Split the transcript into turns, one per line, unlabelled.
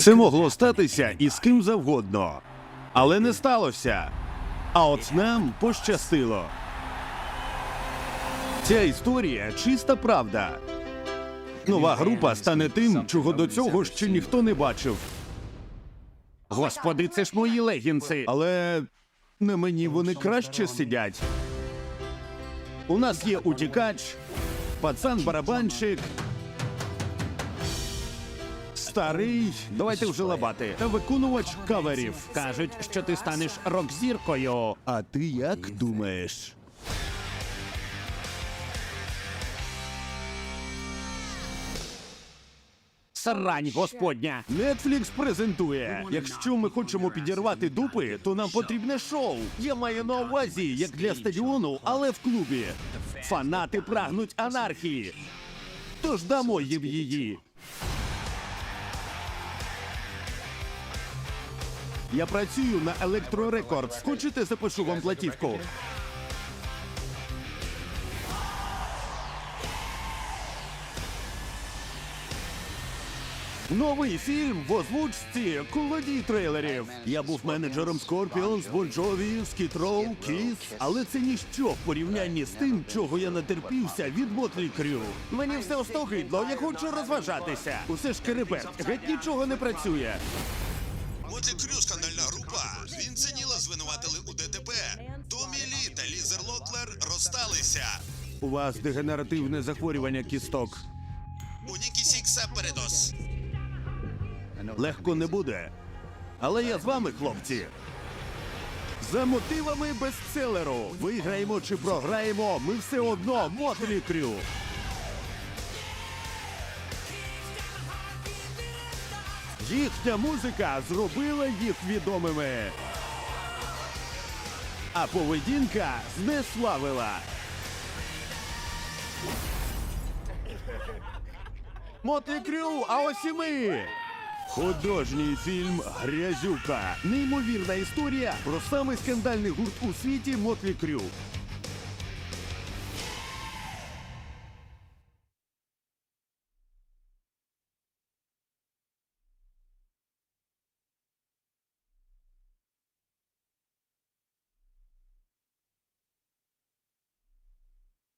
Це могло статися із ким завгодно. Але не сталося. А от нам пощастило. Ця історія чиста правда. Нова група стане тим, чого до цього ще ніхто не бачив. Господи, це ж мої легінси. Але на мені вони краще сидять. У нас є утікач, пацан-барабанщик. Старий, давайте вже лабати. Та виконувач каверів. Кажуть, що ти станеш рок-зіркою. А ти як думаєш? Срань, господня! Netflix презентує. Якщо ми хочемо підірвати дупи, то нам потрібне шоу. Я маю на увазі, як для стадіону, але в клубі. Фанати прагнуть анархії. Тож дамо їм її. Я працюю на Електро Рекордс. Хочете запишу вам платівку? Новий фільм в озвучці колодій трейлерів. Я був менеджером Bon Jovi, Skid Row, але це ніщо в порівнянні з тим, чого я натерпівся від Motley Crue. Мені все остогидло, я хочу розважатися. Усе ж керебет, геть нічого не працює.
Мотлі Крю скандальна звинуватили у ДТП. Томі Лі та Лізер Локлер розсталися.
У вас дегенеративне захворювання кісток.
У Нікі Сікса передос.
Легко не буде. Але я з вами, хлопці. За мотивами бестселеру. Виграємо чи програємо, ми все одно Мотлі Крю. Їхня музика зробила їх відомими. А поведінка знеславила. Мотлі Крю, а ось і ми. Художній фільм Грязюка. Неймовірна історія про самий скандальний гурт у світі Мотлі Крю.